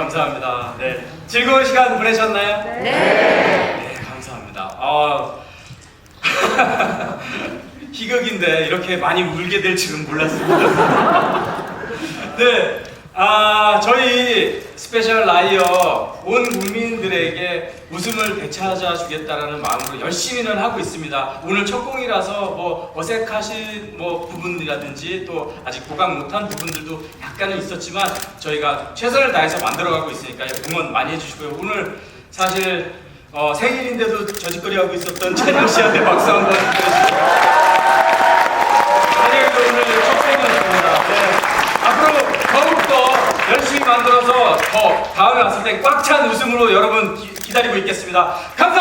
감사합니다. 네. 즐거운 시간 보내셨나요? 네. 네, 감사합니다. 아, 희극인데 이렇게 많이 울게 될 줄은 몰랐습니다. 네, 아, 저희 스페셜 라이어 온 국민 들에게 웃음을 되찾아 주겠다라는 마음으로 열심히는 하고 있습니다. 오늘 첫 공이라서 뭐 어색하신 뭐 부분이라든지 또 아직 보강 못한 부분들도 약간은 있었지만 저희가 최선을 다해서 만들어가고 있으니까 응원 많이 해주시고요. 오늘 사실 어, 생일인데도 저짓거리 하고 있었던 찬영 씨한테 박수 한번 찬영이도 오늘 첫 생일입니다. 네. 앞으로 더욱더 열심히 만들 더 다음에 왔을 때 꽉 찬 웃음으로 여러분 기, 기다리고 있겠습니다. 감사합니다.